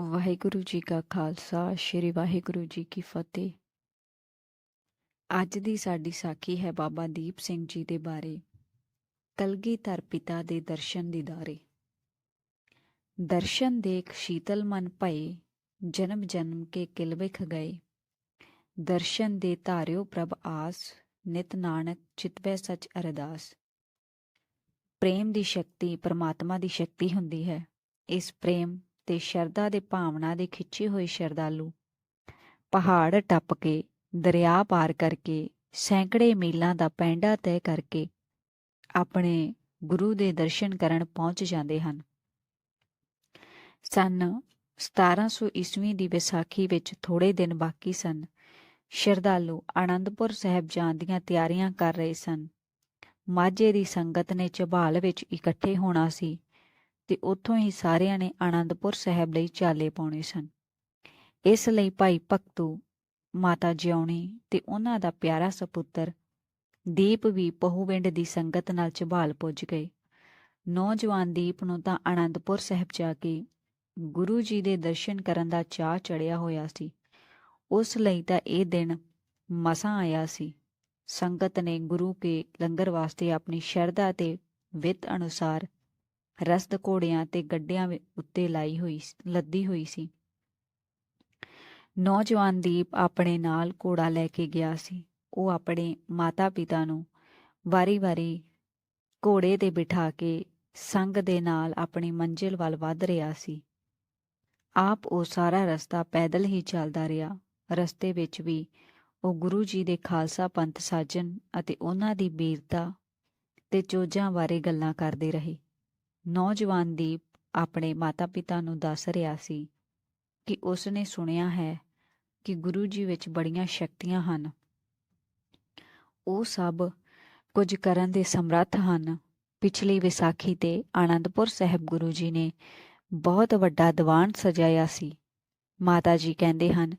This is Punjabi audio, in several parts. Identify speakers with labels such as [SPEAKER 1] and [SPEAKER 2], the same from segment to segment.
[SPEAKER 1] ਵਾਹਿਗੁਰੂ ਜੀ ਕਾ ਖਾਲਸਾ, ਸ੍ਰੀ ਵਾਹਿਗੁਰੂ ਜੀ ਕੀ ਫਤਿਹ। ਅੱਜ ਦੀ ਸਾਡੀ ਸਾਖੀ ਹੈ ਬਾਬਾ ਦੀਪ ਸਿੰਘ ਜੀ ਦੇ ਬਾਰੇ ਕਲਗੀਧਰ ਪਿਤਾ ਦੇ ਦਰਸ਼ਨ ਦੀਦਾਰੇ ਦਰਸ਼ਨ ਦੇਖ ਸ਼ੀਤਲ ਮਨ ਭਏ, ਜਨਮ ਜਨਮ ਕੇ ਕਿਲ ਵਿਖ ਗਏ। ਦਰਸ਼ਨ ਦੇ ਧਾਰਿਓ ਪ੍ਰਭ ਆਸ, ਨਿਤ ਨਾਨਕ ਚਿਤਵੈ ਸਚ ਅਰਦਾਸ। ਪ੍ਰੇਮ ਦੀ ਸ਼ਕਤੀ, ਪਰਮਾਤਮਾ ਦੀ ਸ਼ਕਤੀ ਹੁੰਦੀ ਹੈ। ਇਸ ਪ੍ਰੇਮ ਤੇ ਸ਼ਰਧਾ ਦੇ ਭਾਵਨਾ ਦੇ ਖਿੱਚੇ ਹੋਏ ਸ਼ਰਧਾਲੂ ਪਹਾੜ ਟੱਪ ਕੇ, ਦਰਿਆ ਪਾਰ ਕਰਕੇ, ਸੈਂਕੜੇ ਮੀਲਾਂ ਦਾ ਪੈਂਡਾ ਤੈਅ ਕਰਕੇ ਆਪਣੇ ਗੁਰੂ ਦੇ ਦਰਸ਼ਨ ਕਰਨ ਪਹੁੰਚ ਜਾਂਦੇ ਹਨ। ਸਨ 1700 ਈਸਵੀ ਦੀ ਵਿਸਾਖੀ ਵਿੱਚ ਥੋੜੇ ਦਿਨ ਬਾਕੀ ਸਨ। ਸ਼ਰਧਾਲੂ ਆਨੰਦਪੁਰ ਸਾਹਿਬ ਜਾਣ ਦੀਆਂ ਤਿਆਰੀਆਂ ਕਰ ਰਹੇ ਸਨ। ਮਾਝੇ ਦੀ ਸੰਗਤ ਨੇ ਝਬਾਲ ਵਿੱਚ ਇਕੱਠੇ ਹੋਣਾ ਸੀ। ਤੇ ਉੱਥੋਂ ਹੀ ਸਾਰਿਆਂ ਨੇ ਆਨੰਦਪੁਰ ਸਾਹਿਬ ਲਈ ਚਾਲੇ ਪਾਉਣੇ ਸਨ। ਇਸ ਲਈ ਭਾਈ ਭਗਤੂ, ਮਾਤਾ ਜਿਉਣੀ ਤੇ ਉਹਨਾਂ ਦਾ ਪਿਆਰਾ ਸਪੁੱਤਰ ਦੀਪ ਵੀ ਪਹੂਵਿੰਡ ਦੀ ਸੰਗਤ ਨਾਲ ਝਬਾਲ ਪੁੱਜ ਗਏ। ਨੌਜਵਾਨ ਦੀਪ ਨੂੰ ਤਾਂ ਆਨੰਦਪੁਰ ਸਾਹਿਬ ਜਾ ਕੇ ਗੁਰੂ ਜੀ ਦੇ ਦਰਸ਼ਨ ਕਰਨ ਦਾ ਚਾਹ ਚੜਿਆ ਹੋਇਆ ਸੀ। ਉਸ ਲਈ ਤਾਂ ਇਹ ਦਿਨ ਮਸਾਂ ਆਇਆ ਸੀ। ਸੰਗਤ ਨੇ ਗੁਰੂ ਕੇ ਲੰਗਰ ਵਾਸਤੇ ਆਪਣੀ ਸ਼ਰਧਾ ਤੇ ਵਿੱਤ ਅਨੁਸਾਰ ਰਸਦ ਘੋੜਿਆਂ ਤੇ ਗੱਡਿਆਂ ਉੱਤੇ ਲਾਈ ਹੋਈ ਲੱਦੀ ਹੋਈ ਸੀ। ਨੌਜਵਾਨ ਦੀਪ ਆਪਣੇ ਨਾਲ ਘੋੜਾ ਲੈ ਕੇ ਗਿਆ ਸੀ। ਉਹ ਆਪਣੇ ਮਾਤਾ-ਪਿਤਾ ਨੂੰ ਵਾਰੀ-ਵਾਰੀ ਘੋੜੇ ਤੇ ਬਿਠਾ ਕੇ ਸੰਗ ਦੇ ਨਾਲ ਆਪਣੀ ਮੰਜ਼ਿਲ ਵੱਲ ਵੱਧ ਰਿਹਾ ਸੀ। ਆਪ ਉਹ ਸਾਰਾ ਰਸਤਾ ਪੈਦਲ ਹੀ ਚੱਲਦਾ ਰਿਹਾ। ਰਸਤੇ ਵਿੱਚ ਵੀ ਉਹ ਗੁਰੂ ਜੀ ਦੇ ਖਾਲਸਾ ਪੰਥ ਸਾਜਨ ਅਤੇ ਉਹਨਾਂ ਦੀ ਬੀਰਤਾ ਤੇ ਚੋਜਾਂ ਬਾਰੇ ਗੱਲਾਂ ਕਰਦੇ ਰਹੇ। ਨੌਜਵਾਨ ਦੀਪ ਆਪਣੇ ਮਾਤਾ-ਪਿਤਾ ਨੂੰ ਦੱਸ ਰਿਹਾ ਸੀ ਕਿ ਉਸ ਨੇ ਸੁਣਿਆ ਹੈ ਕਿ ਗੁਰੂ ਜੀ ਵਿੱਚ ਬੜੀਆਂ ਸ਼ਕਤੀਆਂ ਹਨ। ਉਹ ਸਭ ਕੁਝ ਕਰਨ ਦੇ ਸਮਰੱਥ ਹਨ। ਪਿਛਲੀ ਵਿਸਾਖੀ ਤੇ ਆਨੰਦਪੁਰ ਸਾਹਿਬ ਗੁਰੂ ਜੀ ਨੇ ਬਹੁਤ ਵੱਡਾ ਦੀਵਾਨ ਸਜਾਇਆ ਸੀ। ਮਾਤਾ ਜੀ ਕਹਿੰਦੇ ਹਨ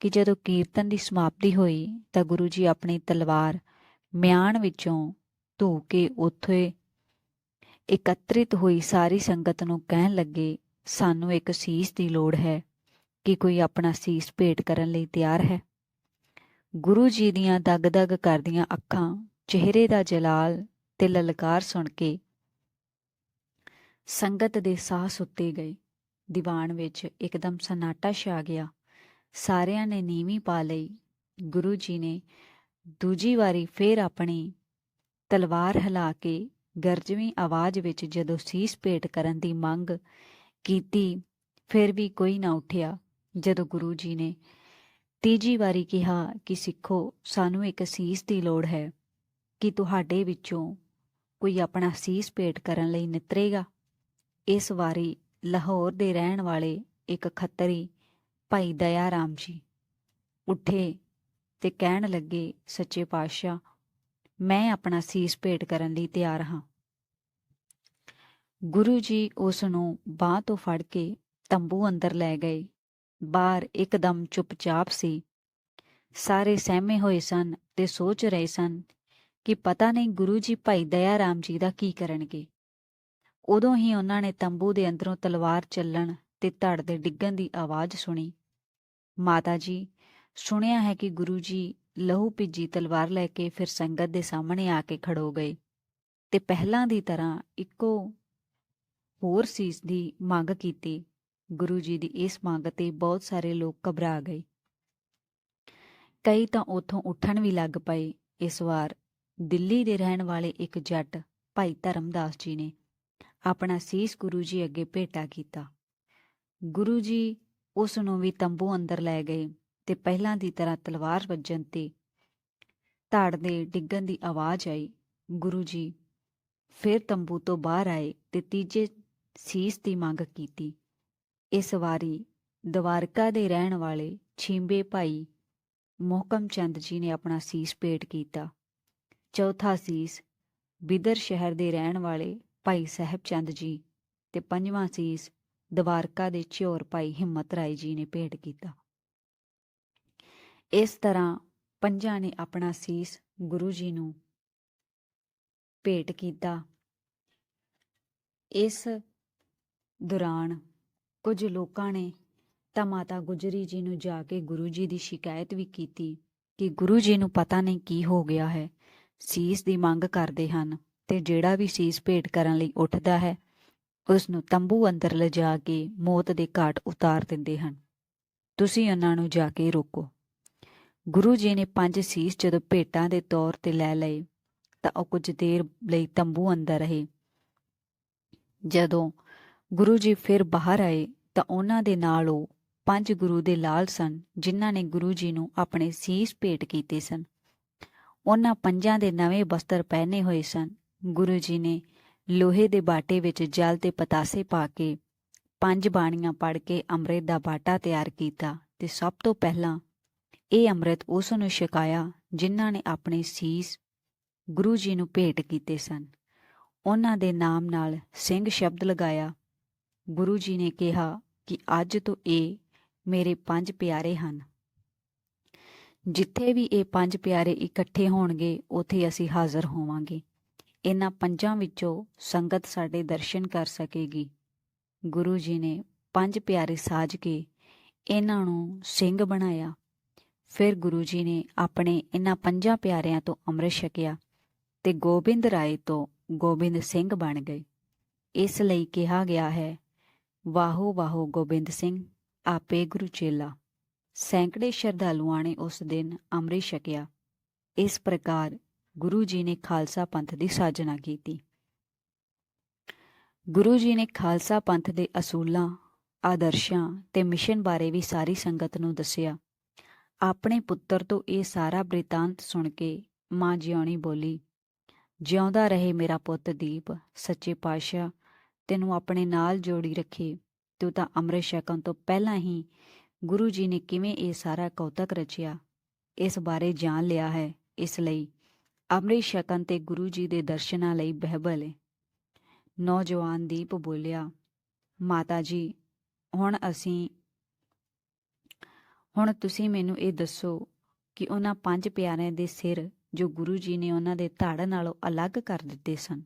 [SPEAKER 1] ਕਿ ਜਦੋਂ ਕੀਰਤਨ ਦੀ ਸਮਾਪਤੀ ਹੋਈ ਤਾਂ ਗੁਰੂ ਜੀ ਆਪਣੀ ਤਲਵਾਰ ਮਿਆਨ ਵਿੱਚੋਂ ਧੋ ਕੇ ਉੱਥੇ ਇਕੱਤਰਿਤ ਹੋਈ ਸਾਰੀ ਸੰਗਤ ਨੂੰ ਕਹਿਣ ਲੱਗੇ, ਸਾਨੂੰ ਇੱਕ ਸੀਸ ਦੀ ਲੋੜ ਹੈ, ਕਿ ਕੋਈ ਆਪਣਾ ਸੀਸ ਭੇਟ ਕਰਨ ਲਈ ਤਿਆਰ ਹੈ? ਗੁਰੂ ਜੀ ਦੀਆਂ ਦਗ-ਦਗ ਕਰਦੀਆਂ ਅੱਖਾਂ, ਚਿਹਰੇ ਦਾ ਜਲਾਲ ਤੇ ਲਲਕਾਰ ਸੁਣ ਕੇ ਸੰਗਤ ਦੇ ਸਾਹ ਸੁੱਤੇ ਗਏ। ਦੀਵਾਨ ਵਿੱਚ ਇੱਕਦਮ ਸਨਾਟਾ ਛਾ ਗਿਆ। ਸਾਰਿਆਂ ਨੇ ਨੀਵੀਂ ਪਾ ਲਈ। ਗੁਰੂ ਜੀ ਨੇ ਦੂਜੀ ਵਾਰੀ ਫੇਰ ਆਪਣੀ ਤਲਵਾਰ ਹਿਲਾ ਕੇ ਗਰਜਵੀਂ ਆਵਾਜ਼ ਵਿੱਚ ਜਦੋਂ ਸੀਸ ਭੇਟ ਕਰਨ ਦੀ ਮੰਗ ਕੀਤੀ, ਫਿਰ ਵੀ ਕੋਈ ਨਾ ਉੱਠਿਆ। ਜਦੋਂ ਗੁਰੂ ਜੀ ਨੇ ਤੀਜੀ ਵਾਰੀ ਕਿਹਾ ਕਿ ਸਿੱਖੋ, ਸਾਨੂੰ ਇੱਕ ਸੀਸ ਦੀ ਲੋੜ ਹੈ, ਕਿ ਤੁਹਾਡੇ ਵਿੱਚੋਂ ਕੋਈ ਆਪਣਾ ਸੀਸ ਭੇਟ ਕਰਨ ਲਈ ਨਿਤਰੇਗਾ? ਇਸ ਵਾਰੀ ਲਾਹੌਰ ਦੇ ਰਹਿਣ ਵਾਲੇ ਇੱਕ ਖੱਤਰੀ ਭਾਈ ਦਇਆ ਰਾਮ ਜੀ ਉੱਠੇ ਤੇ ਕਹਿਣ ਲੱਗੇ, ਸੱਚੇ ਪਾਤਸ਼ਾਹ ਮੈਂ ਆਪਣਾ ਸੀਸ ਭੇਟ ਕਰਨ ਲਈ ਤਿਆਰ ਹਾਂ। ਗੁਰੂ ਜੀ ਉਸ ਨੂੰ ਬਾਹ ਤੋਂ ਫੜ ਕੇ ਤੰਬੂ ਅੰਦਰ ਲੈ ਗਏ। ਬਾਹਰ ਇੱਕਦਮ ਚੁੱਪਚਾਪ ਸੀ। ਸਾਰੇ ਸਹਿਮੇ ਹੋਏ ਸਨ ਤੇ ਸੋਚ ਰਹੇ ਸਨ ਕਿ ਪਤਾ ਨਹੀਂ ਗੁਰੂ ਜੀ ਭਾਈ ਦਇਆ ਰਾਮ ਜੀ ਦਾ ਕੀ ਕਰਨਗੇ। ਉਦੋਂ ਹੀ ਉਹਨਾਂ ਨੇ ਤੰਬੂ ਦੇ ਅੰਦਰੋਂ ਤਲਵਾਰ ਚੱਲਣ ਤੇ ਧੜ ਦੇ ਡਿੱਗਣ ਦੀ ਆਵਾਜ਼ ਸੁਣੀ। ਮਾਤਾ ਜੀ, ਸੁਣਿਆ ਹੈ ਕਿ ਗੁਰੂ ਜੀ ਲਹੂ ਭਿੱਜੀ ਤਲਵਾਰ ਲੈ ਕੇ ਫਿਰ ਸੰਗਤ ਦੇ ਸਾਹਮਣੇ ਆ ਕੇ ਖੜੋ ਗਏ ਤੇ ਪਹਿਲਾਂ ਦੀ ਤਰ੍ਹਾਂ ਇੱਕੋ ਹੋਰ ਸੀਸ ਦੀ ਮੰਗ ਕੀਤੀ। ਗੁਰੂ ਜੀ ਦੀ ਇਸ ਮੰਗ ਤੇ ਬਹੁਤ ਸਾਰੇ ਲੋਕ ਘਬਰਾ ਗਏ। ਕਈ ਤਾਂ ਉਥੋਂ ਉੱਠਣ ਵੀ ਲੱਗ ਪਏ। ਇਸ ਵਾਰ ਦਿੱਲੀ ਦੇ ਰਹਿਣ ਵਾਲੇ ਇੱਕ ਜੱਟ ਭਾਈ ਧਰਮਦਾਸ ਜੀ ਨੇ ਆਪਣਾ ਸੀਸ ਗੁਰੂ ਜੀ ਅੱਗੇ ਭੇਟਾ ਕੀਤਾ। ਗੁਰੂ ਜੀ ਉਸ ਨੂੰ ਵੀ ਤੰਬੂ ਅੰਦਰ ਲੈ ਗਏ। ਤੇ ਪਹਿਲਾਂ ਦੀ ਤਰ੍ਹਾਂ ਤਲਵਾਰ ਵੱਜਣ ਤੇ ਧੜ ਦੇ ਡਿੱਗਣ ਦੀ ਆਵਾਜ਼ ਆਈ। ਗੁਰੂ ਜੀ, ਫਿਰ ਤੰਬੂ ਤੋਂ ਬਾਹਰ ਆਏ ਤੇ ਤੀਜੇ ਸੀਸ ਦੀ ਮੰਗ ਕੀਤੀ। ਇਸ ਵਾਰੀ ਦਵਾਰਕਾ ਦੇ ਰਹਿਣ ਵਾਲੇ ਛਿੰਬੇ ਭਾਈ ਮੋਹਕਮ ਚੰਦ ਜੀ ਨੇ ਆਪਣਾ ਸੀਸ ਭੇਟ ਕੀਤਾ। ਚੌਥਾ ਸੀਸ ਬਿਦਰ ਸ਼ਹਿਰ ਦੇ ਰਹਿਣ ਵਾਲੇ ਭਾਈ ਸਾਹਿਬ ਚੰਦ ਜੀ ਤੇ ਪੰਜਵਾਂ ਸੀਸ ਦਵਾਰਕਾ ਦੇ ਝਿਓਰ ਭਾਈ ਹਿੰਮਤ ਰਾਏ ਜੀ ਨੇ ਭੇਟ ਕੀਤਾ। ਇਸ ਤਰ੍ਹਾਂ ਪੰਜਾਂ ਨੇ ਆਪਣਾ ਸੀਸ ਗੁਰੂ ਜੀ ਨੂੰ ਭੇਟ ਕੀਤਾ। ਇਸ ਦੌਰਾਨ ਕੁਝ ਲੋਕਾਂ ਨੇ ਤਾਂ ਮਾਤਾ ਗੁਜਰੀ ਜੀ ਨੂੰ ਜਾ ਕੇ ਗੁਰੂ ਜੀ ਦੀ ਸ਼ਿਕਾਇਤ ਵੀ ਕੀਤੀ ਕਿ ਗੁਰੂ ਜੀ ਨੂੰ ਪਤਾ ਨਹੀਂ ਕੀ ਹੋ ਗਿਆ ਹੈ। ਸੀਸ ਦੀ ਮੰਗ ਕਰਦੇ ਹਨ ਤੇ ਜਿਹੜਾ ਵੀ ਸੀਸ ਭੇਟ ਕਰਨ ਲਈ ਉੱਠਦਾ ਹੈ ਉਸ ਨੂੰ ਤੰਬੂ ਅੰਦਰ ਲਿਜਾ ਕੇ ਮੌਤ ਦੇ ਘਾਟ ਉਤਾਰ ਦਿੰਦੇ ਹਨ। ਤੁਸੀਂ ਉਹਨਾਂ ਨੂੰ ਜਾ ਕੇ ਰੋਕੋ। ਗੁਰੂ ਜੀ ਨੇ ਪੰਜ ਸੀਸ ਜਦੋਂ ਭੇਟਾਂ ਦੇ ਤੌਰ ਤੇ ਲੈ ਲਏ, ਤਾਂ ਉਹ ਕੁਝ ਦੇਰ ਲਈ ਤੰਬੂ ਅੰਦਰ ਰਹੇ। ਜਦੋਂ ਗੁਰੂ ਜੀ ਫਿਰ ਬਾਹਰ ਆਏ, ਤਾਂ ਉਹਨਾਂ ਦੇ ਨਾਲ ਉਹ ਪੰਜ ਗੁਰੂ ਦੇ ਲਾਲ ਸਨ, ਜਿਨ੍ਹਾਂ ਨੇ ਗੁਰੂ ਜੀ ਨੂੰ ਆਪਣੇ ਸੀਸ ਭੇਟ ਕੀਤੇ ਸਨ। ਉਹਨਾਂ ਪੰਜਾਂ ਦੇ ਨਵੇਂ ਬਸਤਰ ਪਹਿਨੇ ਹੋਏ ਸਨ। ਗੁਰੂ ਜੀ ਨੇ ਲੋਹੇ ਦੇ ਬਾਟੇ ਵਿੱਚ ਜਲ ਤੇ ਪਤਾਸੇ ਪਾ ਕੇ ਪੰਜ ਬਾਣੀਆਂ ਪੜ ਕੇ ਅੰਮ੍ਰਿਤ ਦਾ ਬਾਟਾ ਤਿਆਰ ਕੀਤਾ ਤੇ ਸਭ ਤੋਂ ਪਹਿਲਾਂ ਇਹ ਅੰਮ੍ਰਿਤ ਉਸ ਨੂੰ ਛਕਾਇਆ ਜਿਨ੍ਹਾਂ ਨੇ ਆਪਣੇ ਸੀਸ ਗੁਰੂ ਜੀ ਨੂੰ ਭੇਟ ਕੀਤੇ ਸਨ। ਉਹਨਾਂ ਦੇ ਨਾਮ ਨਾਲ ਸਿੰਘ ਸ਼ਬਦ ਲਗਾਇਆ। ਗੁਰੂ ਜੀ ਨੇ ਕਿਹਾ ਕਿ ਅੱਜ ਤੋਂ ਇਹ ਮੇਰੇ ਪੰਜ ਪਿਆਰੇ ਹਨ। ਜਿੱਥੇ ਵੀ ਇਹ ਪੰਜ ਪਿਆਰੇ ਇਕੱਠੇ ਹੋਣਗੇ, ਉਥੇ ਅਸੀਂ ਹਾਜ਼ਰ ਹੋਵਾਂਗੇ। ਇਹਨਾਂ ਪੰਜਾਂ ਵਿੱਚੋਂ ਸੰਗਤ ਸਾਡੇ ਦਰਸ਼ਨ ਕਰ ਸਕੇਗੀ। ਗੁਰੂ ਜੀ ਨੇ ਪੰਜ ਪਿਆਰੇ ਸਾਜ ਕੇ ਇਹਨਾਂ ਨੂੰ ਸਿੰਘ ਬਣਾਇਆ। ਫਿਰ ਗੁਰੂ ਜੀ ਨੇ ਆਪਣੇ ਇਹਨਾਂ ਪੰਜਾਂ ਪਿਆਰਿਆਂ ਤੋਂ ਅੰਮ੍ਰਿਤ ਛਕਿਆ ਤੇ ਗੋਬਿੰਦ ਰਾਏ ਤੋਂ ਗੋਬਿੰਦ ਸਿੰਘ ਬਣ ਗਏ। ਇਸ ਲਈ ਕਿਹਾ ਗਿਆ ਹੈ, ਵਾਹੋ ਵਾਹੋ ਗੋਬਿੰਦ ਸਿੰਘ, ਆਪੇ ਗੁਰੂ ਚੇਲਾ। ਸੈਂਕੜੇ ਸ਼ਰਧਾਲੂਆਂ ਨੇ ਉਸ ਦਿਨ ਅੰਮ੍ਰਿਤ ਛਕਿਆ। ਇਸ ਪ੍ਰਕਾਰ ਗੁਰੂ ਜੀ ਨੇ ਖਾਲਸਾ ਪੰਥ ਦੀ ਸਾਜਨਾ ਕੀਤੀ। ਗੁਰੂ ਜੀ ਨੇ ਖਾਲਸਾ ਪੰਥ ਦੇ ਅਸੂਲਾਂ, ਆਦਰਸ਼ਾਂ ਤੇ ਮਿਸ਼ਨ ਬਾਰੇ ਵੀ ਸਾਰੀ ਸੰਗਤ ਨੂੰ ਦੱਸਿਆ। ਆਪਣੇ ਪੁੱਤਰ ਤੋਂ ਇਹ ਸਾਰਾ ਬ੍ਰਿਤਾਂਤ ਸੁਣ ਕੇ ਮਾਂ ਜਿਉਣੀ ਬੋਲੀ, ਜਿਉਂਦਾ ਰਹੇ ਮੇਰਾ ਪੁੱਤ ਦੀਪ, ਸੱਚੇ ਪਾਤਸ਼ਾਹ, ਤੈਨੂੰ ਆਪਣੇ ਨਾਲ ਜੋੜੀ ਰੱਖੇ। ਤੂੰ ਤਾਂ ਅੰਮ੍ਰਿਤ ਛਕਣ ਤੋਂ ਪਹਿਲਾਂ ਹੀ ਗੁਰੂ ਜੀ ਨੇ ਕਿਵੇਂ ਇਹ ਸਾਰਾ ਕੌਤਕ ਰਚਿਆ? ਇਸ ਬਾਰੇ ਜਾਣ ਲਿਆ ਹੈ। ਇਸ ਲਈ ਅੰਮ੍ਰਿਤ ਛਕਣ ਤੇ ਗੁਰੂ ਜੀ ਦੇ ਦਰਸ਼ਨਾਂ ਲਈ ਬਹਿਬਲ ਹੈ ਨੌਜਵਾਨ ਦੀਪ ਬੋਲਿਆ, ਮਾਤਾ ਜੀ, ਹੁਣ ਅਸੀਂ ਹੁਣ ਤੁਸੀਂ ਮੈਨੂੰ ਇਹ ਦੱਸੋ ਕਿ ਉਹਨਾਂ ਪੰਜ ਪਿਆਰਿਆਂ ਦੇ ਸਿਰ ਜੋ ਗੁਰੂ ਜੀ ਨੇ ਉਹਨਾਂ ਦੇ ਧੜ ਨਾਲੋਂ ਅਲੱਗ ਕਰ ਦਿੱਤੇ ਸਨ,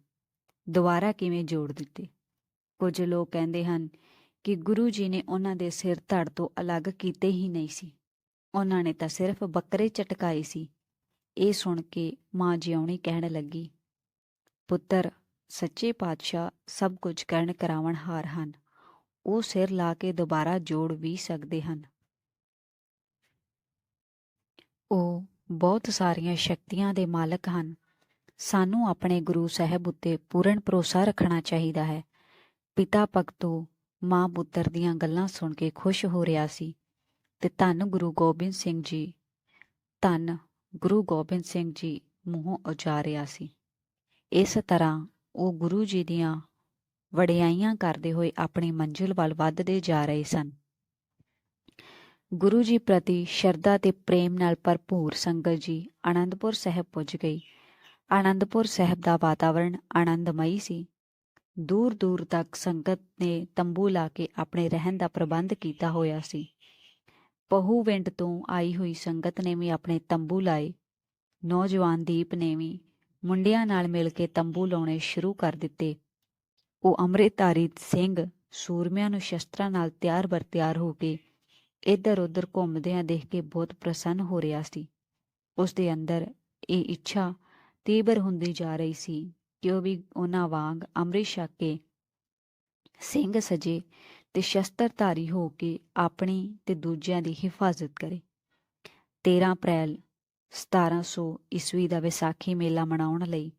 [SPEAKER 1] ਦੁਬਾਰਾ ਕਿਵੇਂ ਜੋੜ ਦਿੱਤੇ? ਕੁਝ ਲੋਕ ਕਹਿੰਦੇ ਹਨ ਕਿ ਗੁਰੂ ਜੀ ਨੇ ਉਹਨਾਂ ਦੇ ਸਿਰ ਧੜ ਤੋਂ ਅਲੱਗ ਕੀਤੇ ਹੀ ਨਹੀਂ ਸੀ। ਉਹਨਾਂ ਨੇ ਤਾਂ ਸਿਰਫ ਬੱਕਰੇ ਚਟਕਾਏ ਸੀ। ਇਹ ਸੁਣ ਕੇ ਮਾਂ ਜਿਉਣੀ ਕਹਿਣ ਲੱਗੀ, ਪੁੱਤਰ, ਸੱਚੇ ਪਾਤਸ਼ਾਹ ਸਭ ਕੁਝ ਕਰਨ ਕਰਾਵਣ ਹਾਰ ਹਨ। ਉਹ ਸਿਰ ਲਾ ਕੇ ਦੁਬਾਰਾ ਜੋੜ ਵੀ ਸਕਦੇ ਹਨ। ਉਹ ਬਹੁਤ ਸਾਰੀਆਂ ਸ਼ਕਤੀਆਂ ਦੇ ਮਾਲਕ ਹਨ। ਸਾਨੂੰ ਆਪਣੇ ਗੁਰੂ ਸਾਹਿਬ ਉੱਤੇ ਪੂਰਨ ਭਰੋਸਾ ਰੱਖਣਾ ਚਾਹੀਦਾ ਹੈ। ਪਿਤਾ ਭਗਤੋ ਮਾਂ ਪੁੱਤਰ ਦੀਆਂ ਗੱਲਾਂ ਸੁਣ ਕੇ ਖੁਸ਼ ਹੋ ਰਿਹਾ ਸੀ ਤੇ ਧੰਨ ਗੁਰੂ ਗੋਬਿੰਦ ਸਿੰਘ ਜੀ, ਧੰਨ ਗੁਰੂ ਗੋਬਿੰਦ ਸਿੰਘ ਜੀ ਮੂੰਹੋਂ ਉਚਾਰਿਆ ਸੀ। ਇਸ ਤਰ੍ਹਾਂ ਉਹ ਗੁਰੂ ਜੀ ਦੀਆਂ ਵਡਿਆਈਆਂ ਕਰਦੇ ਹੋਏ ਆਪਣੀ ਮੰਜ਼ਿਲ ਵੱਲ ਵੱਧਦੇ ਜਾ ਰਹੇ ਸਨ। ਗੁਰੂ ਜੀ ਪ੍ਰਤੀ ਸ਼ਰਧਾ ਤੇ ਪ੍ਰੇਮ ਨਾਲ ਭਰਪੂਰ ਸੰਗਤ ਜੀ ਆਨੰਦਪੁਰ ਸਾਹਿਬ ਪੁੱਜ ਗਈ। ਆਨੰਦਪੁਰ ਸਾਹਿਬ ਦਾ ਵਾਤਾਵਰਣ ਆਨੰਦਮਈ ਸੀ। ਦੂਰ ਦੂਰ ਤੱਕ ਸੰਗਤ ਨੇ ਤੰਬੂ ਲਾ ਕੇ ਆਪਣੇ ਰਹਿਣ ਦਾ ਪ੍ਰਬੰਧ ਕੀਤਾ ਹੋਇਆ ਸੀ। ਪਹੂਵਿੰਡ ਤੋਂ ਆਈ ਹੋਈ ਸੰਗਤ ਨੇ ਵੀ ਆਪਣੇ ਤੰਬੂ ਲਾਏ। ਨੌਜਵਾਨ ਦੀਪ ਨੇ ਵੀ ਮੁੰਡਿਆਂ ਨਾਲ ਮਿਲ ਕੇ ਤੰਬੂ ਲਾਉਣੇ ਸ਼ੁਰੂ ਕਰ ਦਿੱਤੇ। ਉਹ ਅੰਮ੍ਰਿਤਧਾਰੀ ਸਿੰਘ ਸੂਰਮਿਆਂ ਨੂੰ ਸ਼ਸਤਰਾਂ ਨਾਲ ਤਿਆਰ ਬਰ ਤਿਆਰ ਹੋ ਕੇ ਇੱਧਰ ਉੱਧਰ ਘੁੰਮਦਿਆਂ ਦੇਖ ਕੇ ਬਹੁਤ ਪ੍ਰਸੰਨ ਹੋ ਰਿਹਾ ਸੀ। ਉਸ ਦੇ ਅੰਦਰ ਇਹ ਇੱਛਾ ਤੀਬਰ ਹੁੰਦੀ ਜਾ ਰਹੀ ਸੀ ਕਿ ਉਹ ਵੀ ਉਹਨਾਂ ਵਾਂਗ ਅੰਮ੍ਰਿਤ ਛਕ ਕੇ ਸਿੰਘ ਸਜੇ ਤੇ ਸ਼ਸਤਰਧਾਰੀ ਹੋ ਕੇ ਆਪਣੀ ਤੇ ਦੂਜਿਆਂ ਦੀ ਹਿਫਾਜ਼ਤ ਕਰੇ। 13 ਅਪ੍ਰੈਲ 1700 ਈਸਵੀ ਦਾ ਵਿਸਾਖੀ ਮੇਲਾ ਮਨਾਉਣ ਲਈ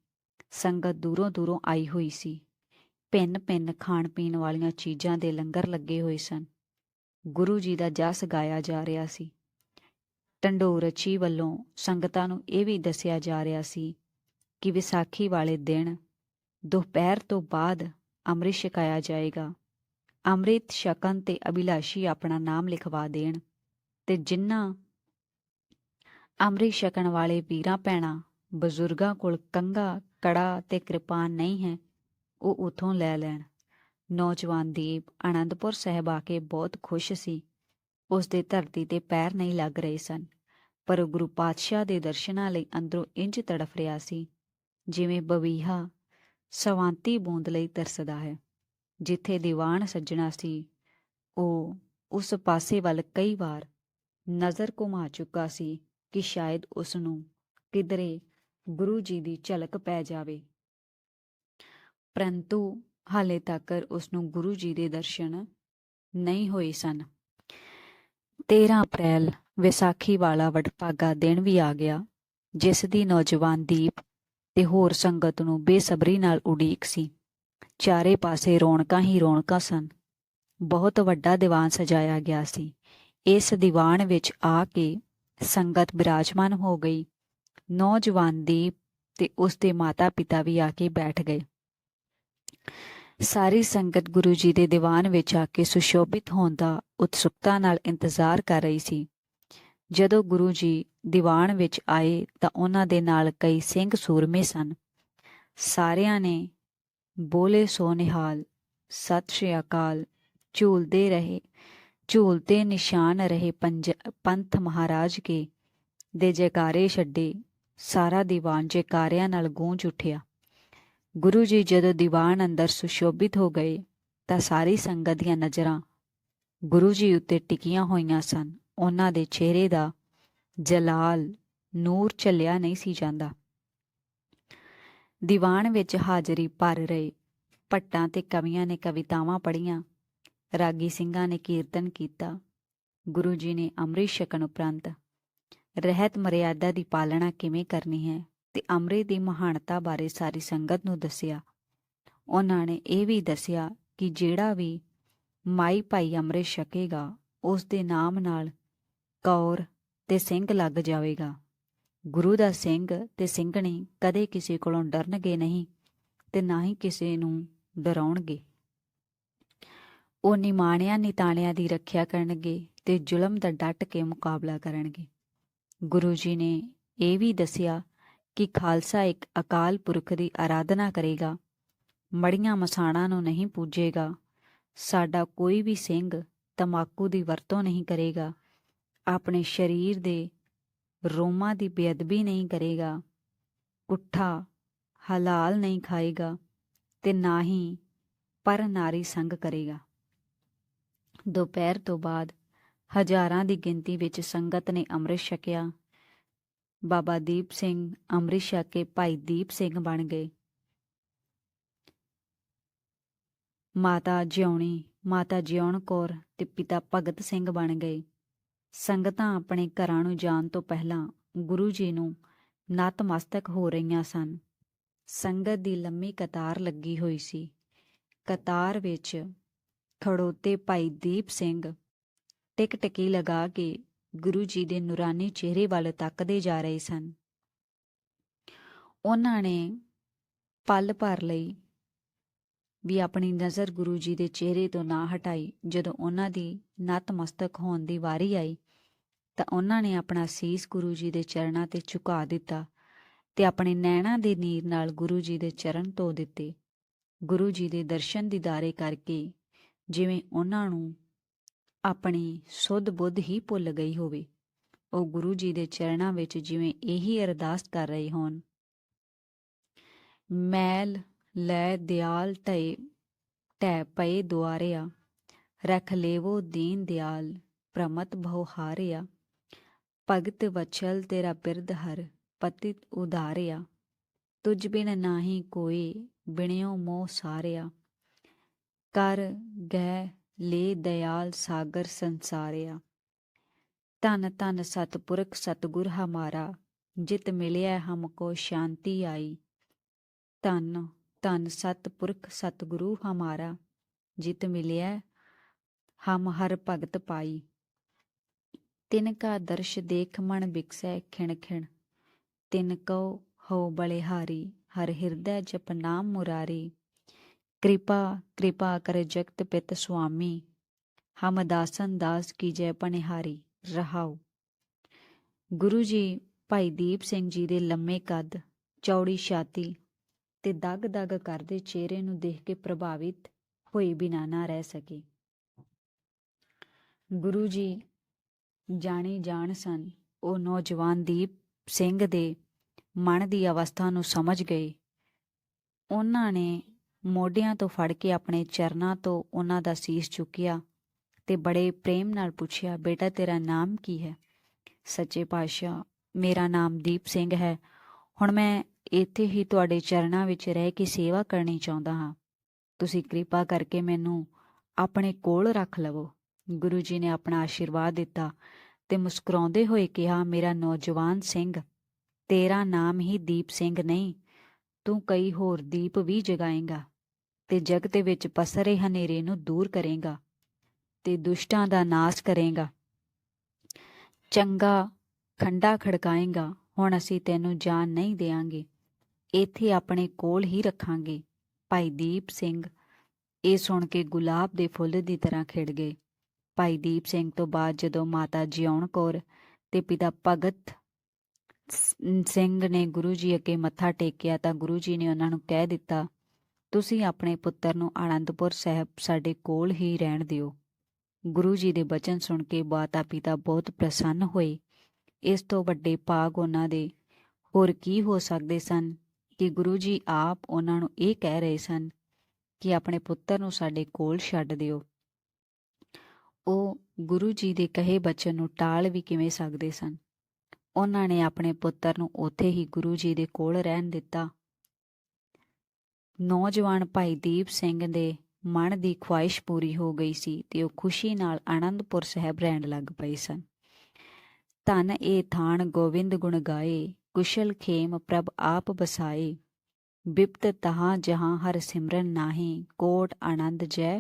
[SPEAKER 1] ਸੰਗਤ ਦੂਰੋਂ ਦੂਰੋਂ ਆਈ ਹੋਈ ਸੀ। ਭਿੰਨ ਭਿੰਨ ਖਾਣ ਪੀਣ ਵਾਲੀਆਂ ਚੀਜ਼ਾਂ ਦੇ ਲੰਗਰ ਲੱਗੇ ਹੋਏ ਸਨ। ਗੁਰੂ ਜੀ ਦਾ ਜਸ ਗਾਇਆ ਜਾ ਰਿਹਾ ਸੀ। ਟੰਡੋਰਚੀ ਵੱਲੋਂ ਸੰਗਤਾਂ ਨੂੰ ਇਹ ਵੀ ਦੱਸਿਆ ਜਾ ਰਿਹਾ ਸੀ ਕਿ ਵਿਸਾਖੀ ਵਾਲੇ ਦਿਨ ਦੁਪਹਿਰ ਤੋਂ ਬਾਅਦ ਅੰਮ੍ਰਿਤ ਛਕਾਇਆ ਜਾਏਗਾ। ਅੰਮ੍ਰਿਤ ਛਕਣ ਤੇ ਅਭਿਲਾਸ਼ੀ ਆਪਣਾ ਨਾਮ ਲਿਖਵਾ ਦੇਣ ਤੇ ਜਿਨ੍ਹਾਂ ਅੰਮ੍ਰਿਤ ਛਕਣ ਵਾਲੇ ਵੀਰਾਂ ਭੈਣਾਂ, ਬਜ਼ੁਰਗਾਂ ਕੋਲ ਕੰਗਾ ਕੜਾ ਤੇ ਕਿਰਪਾਨ ਨਹੀਂ ਹੈ, ਉਹ ਉਥੋਂ ਲੈ ਲੈਣ। ਨੌਜਵਾਨ ਦੀਪ ਆਨੰਦਪੁਰ ਸਾਹਿਬ ਆ ਕੇ ਬਹੁਤ ਖੁਸ਼ ਸੀ। ਉਸ ਦੇ ਧਰਤੀ ਤੇ ਪੈਰ ਨਹੀਂ ਲੱਗ ਰਹੇ ਸਨ, ਪਰ ਉਹ ਗੁਰੂ ਪਾਤਸ਼ਾਹ ਦੇ ਦਰਸ਼ਨਾਂ ਲਈ ਅੰਦਰੋਂ ਇੰਜ ਤੜਫ ਰਿਹਾ ਸੀ, ਜਿਵੇਂ ਬਵੀਹਾ ਸਵਾਂਤੀ ਬੂੰਦ ਲਈ ਤਰਸਦਾ ਹੈ। ਜਿੱਥੇ ਦੀਵਾਨ ਸੱਜਣਾ ਸੀ, ਉਹ ਉਸ ਪਾਸੇ ਵੱਲ ਕਈ ਵਾਰ ਨਜ਼ਰ ਘੁਮਾ ਚੁੱਕਾ ਸੀ ਕਿ ਸ਼ਾਇਦ ਉਸ ਨੂੰ ਕਿਧਰੇ ਗੁਰੂ ਜੀ ਦੀ ਝਲਕ ਪੈ ਜਾਵੇ। ਪਰੰਤੂ ਹਾਲੇ ਤੱਕ ਉਸ ਨੂੰ ਗੁਰੂ ਜੀ ਦੇ ਦਰਸ਼ਨ ਨਹੀਂ ਹੋਏ ਸਨ। 13 ਅਪ੍ਰੈਲ ਵਿਸਾਖੀ ਵਾਲਾ ਵਡਭਾਗਾ ਦਿਨ ਵੀ ਆ ਗਿਆ, ਜਿਸ ਦੀ ਨੌਜਵਾਨ ਦੀਪ ਤੇ ਹੋਰ ਸੰਗਤ ਨੂੰ ਬੇਸਬਰੀ ਨਾਲ ਉਡੀਕ ਸੀ। ਚਾਰੇ ਪਾਸੇ ਰੌਣਕਾਂ ਹੀ ਰੌਣਕਾਂ ਸਨ। ਬਹੁਤ ਵੱਡਾ ਦੀਵਾਨ ਸਜਾਇਆ ਗਿਆ ਸੀ। ਇਸ ਦੀਵਾਨ ਵਿੱਚ ਆ ਕੇ ਸੰਗਤ ਬਿਰਾਜਮਾਨ ਹੋ ਗਈ। ਨੌਜਵਾਨ ਦੀਪ ਤੇ ਉਸ ਦੇ ਮਾਤਾ-ਪਿਤਾ ਵੀ ਆ ਕੇ ਬੈਠ ਗਏ। ਸਾਰੀ ਸੰਗਤ ਗੁਰੂ ਜੀ ਦੇ ਦੀਵਾਨ ਵਿੱਚ ਆ ਕੇ ਸੁਸ਼ੋਭਿਤ ਹੋਣ ਦਾ ਉਤਸੁਕਤਾ ਨਾਲ ਇੰਤਜ਼ਾਰ ਕਰ ਰਹੀ ਸੀ। ਜਦੋਂ ਗੁਰੂ ਜੀ ਦੀਵਾਨ ਵਿੱਚ ਆਏ ਤਾਂ ਉਹਨਾਂ ਦੇ ਨਾਲ ਕਈ ਸਿੰਘ ਸੂਰਮੇ ਸਨ। ਸਾਰਿਆਂ ਨੇ ਬੋਲੇ ਸੋ ਨਿਹਾਲ ਸਤਿ ਸ਼੍ਰੀ ਅਕਾਲ, ਝੂਲਦੇ ਰਹੇ ਝੂਲਤੇ ਨਿਸ਼ਾਨ ਰਹੇ ਪੰਜ ਪੰਥ ਮਹਾਰਾਜ ਕੇ ਦੇ ਜੈਕਾਰੇ ਛੱਡੇ, ਸਾਰਾ ਦੀਵਾਨ ਜੈਕਾਰਿਆਂ ਨਾਲ ਗੂੰਜ ਉੱਠਿਆ। ਗੁਰੂ ਜੀ ਜਦੋਂ ਦੀਵਾਨ ਅੰਦਰ ਸੁਸ਼ੋਭਿਤ ਹੋ ਗਏ ਤਾਂ ਸਾਰੀ ਸੰਗਤ ਦੀਆਂ ਨਜ਼ਰਾਂ ਗੁਰੂ ਜੀ ਉੱਤੇ ਟਿਕੀਆਂ ਹੋਈਆਂ ਸਨ। ਉਹਨਾਂ ਦੇ ਚਿਹਰੇ ਦਾ ਜਲਾਲ ਨੂਰ ਚੱਲਿਆ ਨਹੀਂ ਸੀ ਜਾਂਦਾ। ਦੀਵਾਨ ਵਿੱਚ ਹਾਜ਼ਰੀ ਭਰ ਰਹੇ ਭੱਟਾਂ ਤੇ ਕਵੀਆਂ ਨੇ ਕਵਿਤਾਵਾਂ ਪੜ੍ਹੀਆਂ। ਰਾਗੀ ਸਿੰਘਾਂ ਨੇ ਕੀਰਤਨ ਕੀਤਾ। ਗੁਰੂ ਜੀ ਨੇ ਅੰਮ੍ਰਿਤ ਛਕਣ ਉਪਰੰਤ ਰਹਿਤ ਮਰਿਆਦਾ ਦੀ ਪਾਲਣਾ ਕਿਵੇਂ ਕਰਨੀ ਹੈ? ਤੇ ਅੰਮ੍ਰਿਤ ਦੀ ਮਹਾਨਤਾ ਬਾਰੇ ਸਾਰੀ ਸੰਗਤ ਨੂੰ ਦੱਸਿਆ। ਉਹਨਾਂ ਨੇ ਇਹ ਵੀ ਦੱਸਿਆ ਕਿ ਜਿਹੜਾ ਵੀ ਮਾਈ ਭਾਈ ਅੰਮ੍ਰਿਤ ਛਕੇਗਾ, ਉਸ ਦੇ ਨਾਮ ਨਾਲ ਕੌਰ ਤੇ ਸਿੰਘ ਲੱਗ ਜਾਵੇਗਾ। ਗੁਰੂ ਦਾ ਸਿੰਘ ਤੇ ਸਿੰਘਣੀ ਕਦੇ ਕਿਸੇ ਕੋਲੋਂ ਡਰਨਗੇ ਨਹੀਂ ਤੇ ਨਾ ਹੀ ਕਿਸੇ ਨੂੰ ਡਰਾਉਣਗੇ। ਉਹ ਨਿਮਾਣਿਆਂ ਨਿਤਾਣਿਆਂ ਦੀ ਰੱਖਿਆ ਕਰਨਗੇ ਤੇ ਜ਼ੁਲਮ ਦਾ ਡਟ ਕੇ ਮੁਕਾਬਲਾ ਕਰਨਗੇ। ਗੁਰੂ ਜੀ ਨੇ ਇਹ ਵੀ ਦੱਸਿਆ ਕਿ ਖਾਲਸਾ ਇੱਕ ਅਕਾਲ ਪੁਰਖ ਦੀ ਆਰਾਧਨਾ ਕਰੇਗਾ, ਮੜੀਆਂ ਮਸਾਣਾ ਨੂੰ ਨਹੀਂ ਪੂਜੇਗਾ, ਸਾਡਾ ਕੋਈ ਵੀ ਸਿੰਘ ਤਮਾਕੂ ਦੀ ਵਰਤੋਂ ਨਹੀਂ ਕਰੇਗਾ, ਆਪਣੇ ਸਰੀਰ ਦੇ ਰੋਮਾਂ ਦੀ ਬੇਅਦਬੀ ਨਹੀਂ ਕਰੇਗਾ ਪੁੱਠਾ ਹਲਾਲ ਨਹੀਂ ਖਾਏਗਾ ਤੇ ਨਾ ਹੀ ਪਰ ਨਾਰੀ ਸੰਗ ਕਰੇਗਾ। ਦੁਪਹਿਰ ਤੋਂ ਬਾਅਦ ਹਜ਼ਾਰਾਂ ਦੀ ਗਿਣਤੀ ਵਿੱਚ ਸੰਗਤ ਨੇ ਅੰਮ੍ਰਿਤ ਛਕਿਆ। ਬਾਬਾ ਦੀਪ ਸਿੰਘ ਅੰਮ੍ਰਿਤ ਛਕ ਕੇ ਭਾਈ ਦੀਪ ਸਿੰਘ ਬਣ ਗਏ। ਮਾਤਾ ਜਿਉਣੀ, ਮਾਤਾ ਜਿਉਣ ਕੌਰ ਤੇ ਪਿਤਾ ਭਗਤ ਸਿੰਘ ਬਣ ਗਏ। ਸੰਗਤਾਂ ਆਪਣੇ ਘਰਾਂ ਨੂੰ ਜਾਣ ਤੋਂ ਪਹਿਲਾਂ ਗੁਰੂ ਜੀ ਨੂੰ ਨਤਮਸਤਕ ਹੋ ਰਹੀਆਂ ਸਨ। ਸੰਗਤ ਦੀ ਲੰਮੀ ਕਤਾਰ ਲੱਗੀ ਹੋਈ ਸੀ। ਕਤਾਰ ਵਿੱਚ ਖੜੋਤੇ ਭਾਈ ਦੀਪ ਸਿੰਘ ਟਿਕ ਟਿਕੀ ਲਗਾ ਕੇ ਗੁਰੂ ਜੀ ਦੇ ਨੂਰਾਨੀ ਚਿਹਰੇ ਵੱਲ ਤੱਕਦੇ ਜਾ ਰਹੇ ਸਨ। ਉਹਨਾਂ ਨੇ ਪਲ ਭਰ ਲਈ ਵੀ ਆਪਣੀ ਨਜ਼ਰ ਗੁਰੂ ਜੀ ਦੇ ਚਿਹਰੇ ਤੋਂ ਨਾ ਹਟਾਈ। ਜਦੋਂ ਉਹਨਾਂ ਦੀ ਨਤਮਸਤਕ ਹੋਣ ਦੀ ਵਾਰੀ ਆਈ, ਤਾਂ ਉਹਨਾਂ ਨੇ ਆਪਣਾ ਸੀਸ ਗੁਰੂ ਜੀ ਦੇ ਚਰਨਾਂ ਤੇ ਝੁਕਾ ਦਿੱਤਾ ਤੇ ਆਪਣੇ ਨੈਣਾਂ ਦੇ ਨੀਰ ਨਾਲ ਗੁਰੂ ਜੀ ਦੇ ਚਰਨ ਧੋ ਦਿੱਤੇ। ਗੁਰੂ ਜੀ ਦੇ ਦਰਸ਼ਨ ਦੀਦਾਰੇ ਕਰਕੇ ਜਿਵੇਂ ਉਹਨਾਂ ਨੂੰ ਆਪਣੀ ਸੁੱਧ ਬੁੱਧ ਹੀ ਭੁੱਲ ਗਈ ਹੋਵੇ। ਉਹ ਗੁਰੂ ਜੀ ਦੇ ਚਰਨਾਂ ਵਿੱਚ ਜਿਵੇਂ ਇਹੀ ਅਰਦਾਸ ਕਰ ਰਹੇ ਹੋਣ। ਮੈਲ, ਲੈ, ਦਿਆਲ ਟੈ ਟੈ ਪਏ ਦੁਆਰਿਆ, ਰਖ ਲੇਵੋ ਦੀਨ ਦਿਆਲ, ਪ੍ਰਮਤ ਬਹੁ ਹਾਰਿਆ। ਭਗਤ ਵਛਲ ਤੇਰਾ ਬਿਰਧ ਹਰ, ਪਤਿਤ ਉਧਾਰਿਆ। ਤੁਝ ਬਿਨ ਨਾਹੀ ਕੋਈ ਬਿਣਿਓ ਮੋਹ ਸਾਰਿਆ। ਕਰ, ਗਹਿ ਲੈ ਦਇਆਲ ਸਾਗਰ ਸੰਸਾਰਿਆ। ਧਨ ਤਨ ਸਤਪੁਰਖ ਸਤਗੁਰ ਹਮਾਰਾ, ਜਿਤ ਮਿਲਿਆ ਹਮ ਕੋ ਸ਼ਾਂਤੀ ਆਈ। ਧਨ ਤਨ ਸਤਪੁਰਖ ਸਤਗੁਰੂ ਹਮਾਰਾ, ਜਿਤ ਮਿਲਿਆ ਹਮ ਹਰ ਭਗਤ ਪਾਈ। ਤਿਨ ਕਾ ਦਰਸ਼ ਦੇਖ ਮਨ ਬਿਕਸੈ ਖਿਣ ਖਿਣ, ਤਿਨ ਕੋ ਹੋ ਬਲਿਹਾਰੀ, ਹਰ ਹਿਰਦੈ ਜਪ ਨਾਮ ਮੁਰਾਰੀ। ਕਿਰਪਾ ਕਿਰਪਾ ਕਰ ਜਗਤ ਪਿਤ ਸੁਆਮੀ, ਹਮ ਦਾਸਨ ਦਾਸ ਕੀ ਜੈ ਪਨਿਹਾਰੀ, ਰਹਾਉ। ਗੁਰੂ ਜੀ, ਭਾਈ ਦੀਪ ਸਿੰਘ ਜੀ ਦੇ ਲੰਮੇ ਕੱਦ, ਚੌੜੀ ਛਾਤੀ ਤੇ ਦਗ ਦਗ ਕਰਦੇ ਚਿਹਰੇ ਨੂੰ ਦੇਖ ਕੇ ਪ੍ਰਭਾਵਿਤ ਹੋਈ ਬਿਨਾ ਨਾ ਰਹਿ ਸਕੇ। ਗੁਰੂ ਜੀ, ਜਾਣੀ ਜਾਣ ਸਨ, ਉਹ ਨੌਜਵਾਨ ਦੀਪ ਸਿੰਘ ਦੇ ਮਨ ਦੀ ਅਵਸਥਾ ਨੂੰ ਸਮਝ ਗਏ। ਉਹਨਾਂ ਨੇ ਮੋਢਿਆਂ ਤੋਂ ਫੜ ਕੇ ਆਪਣੇ ਚਰਨਾਂ ਤੋਂ ਉਹਨਾਂ ਦਾ ਸੀਸ ਚੁੱਕਿਆ ਤੇ ਬੜੇ ਪ੍ਰੇਮ ਨਾਲ ਪੁੱਛਿਆ, ਬੇਟਾ, ਤੇਰਾ ਨਾਮ ਕੀ ਹੈ? ਸੱਚੇ ਪਾਤਸ਼ਾਹ, ਮੇਰਾ ਨਾਮ ਦੀਪ ਸਿੰਘ ਹੈ। ਹੁਣ ਮੈਂ ਇੱਥੇ ਹੀ ਤੁਹਾਡੇ ਚਰਨਾਂ ਵਿੱਚ ਰਹਿ ਕੇ ਸੇਵਾ ਕਰਨੀ ਚਾਹੁੰਦਾ ਹਾਂ। ਤੁਸੀਂ ਕਿਰਪਾ ਕਰਕੇ ਮੈਨੂੰ ਆਪਣੇ ਕੋਲ ਰੱਖ ਲਵੋ। ਗੁਰੂ ਜੀ ਨੇ ਆਪਣਾ ਆਸ਼ੀਰਵਾਦ ਦਿੱਤਾ ਤੇ ਮੁਸਕਰਾਉਂਦੇ ਹੋਏ ਕਿਹਾ, ਮੇਰਾ ਨੌਜਵਾਨ ਸਿੰਘ, ਤੇਰਾ ਨਾਮ ਹੀ ਦੀਪ ਸਿੰਘ ਨਹੀਂ ਤੂੰ ਕਈ ਹੋਰ ਦੀਪ ਵੀ ਜਗਾਏਂਗਾ ਤੇ ਜਗਤ ਵਿੱਚ ਪਸਰੇ ਹਨੇਰੇ ਨੂੰ ਦੂਰ ਕਰੇਂਗਾ ਤੇ ਦੁਸ਼ਟਾਂ ਦਾ ਨਾਸ਼ ਕਰੇਂਗਾ। ਚੰਗਾ ਖੰਡਾ ਖੜਕਾਏਂਗਾ, ਹੁਣ ਅਸੀਂ ਤੈਨੂੰ ਜਾਨ ਨਹੀਂ ਦੇਾਂਗੇ ਇੱਥੇ ਆਪਣੇ ਕੋਲ ਹੀ ਰੱਖਾਂਗੇ। ਭਾਈ ਦੀਪ ਸਿੰਘ ਇਹ ਸੁਣ ਕੇ ਗੁਲਾਬ ਦੇ ਫੁੱਲ ਦੀ ਤਰ੍ਹਾਂ ਖਿੜ ਗਏ। ਭਾਈ ਦੀਪ ਸਿੰਘ ਤੋਂ ਬਾਅਦ ਜਦੋਂ ਮਾਤਾ ਜਿਉਣ ਕੌਰ ਤੇ ਪਿਤਾ ਭਗਤ ਸਿੰਘ ਨੇ ਗੁਰੂ ਜੀ ਅੱਗੇ ਮੱਥਾ ਟੇਕਿਆ ਤਾਂ ਗੁਰੂ ਜੀ ਨੇ ਉਹਨਾਂ ਨੂੰ ਕਹਿ ਦਿੱਤਾ, ਤੁਸੀਂ ਆਪਣੇ ਪੁੱਤਰ ਨੂੰ ਆਨੰਦਪੁਰ ਸਾਹਿਬ ਸਾਡੇ ਕੋਲ ਹੀ ਰਹਿਣ ਦਿਓ। ਗੁਰੂ ਜੀ ਦੇ ਬਚਨ ਸੁਣ ਕੇ ਮਾਤਾ ਪਿਤਾ ਬਹੁਤ ਪ੍ਰਸੰਨ ਹੋਏ। ਇਸ ਤੋਂ ਵੱਡੇ ਭਾਗ ਉਹਨਾਂ ਦੇ, ਹੋਰ ਕੀ ਹੋ ਸਕਦੇ ਸਨ ਕਿ ਗੁਰੂ ਜੀ ਆਪ ਉਹਨਾਂ ਨੂੰ ਇਹ ਕਹਿ ਰਹੇ ਸਨ ਕਿ ਆਪਣੇ ਪੁੱਤਰ ਨੂੰ ਸਾਡੇ ਕੋਲ ਛੱਡ ਦਿਓ? ਉਹ ਗੁਰੂ ਜੀ ਦੇ ਕਹੇ ਬਚਨ ਨੂੰ ਟਾਲ ਵੀ ਕਿਵੇਂ ਸਕਦੇ ਸਨ? ਉਹਨਾਂ ਨੇ ਆਪਣੇ ਪੁੱਤਰ ਨੂੰ ਉੱਥੇ ਹੀ ਗੁਰੂ ਜੀ ਦੇ ਕੋਲ ਰਹਿਣ ਦਿੱਤਾ। ਨੌਜਵਾਨ ਭਾਈ ਦੀਪ ਸਿੰਘ ਦੇ ਮਨ ਦੀ ਖੁਆਇਸ਼ ਪੂਰੀ ਹੋ ਗਈ ਸੀ ਤੇ ਉਹ ਖੁਸ਼ੀ ਨਾਲ ਆਨੰਦਪੁਰ ਸਾਹਿਬ ਰਹਿਣ ਲੱਗ ਪਏ ਸਨ। ਧਨ ਇਹ ਥਾਨ ਗੋਬਿੰਦ ਗੁਣ ਗਾਏ, ਕੁਸ਼ਲ ਖੇਮ ਪ੍ਰਭ ਆਪ ਬਸਾਏ ਬਿਪਤ ਤਹਾਂ ਜਹਾਂ ਹਰ ਸਿਮਰਨ ਨਾਹੀ, ਕੋਟ ਆਨੰਦ ਜੈ।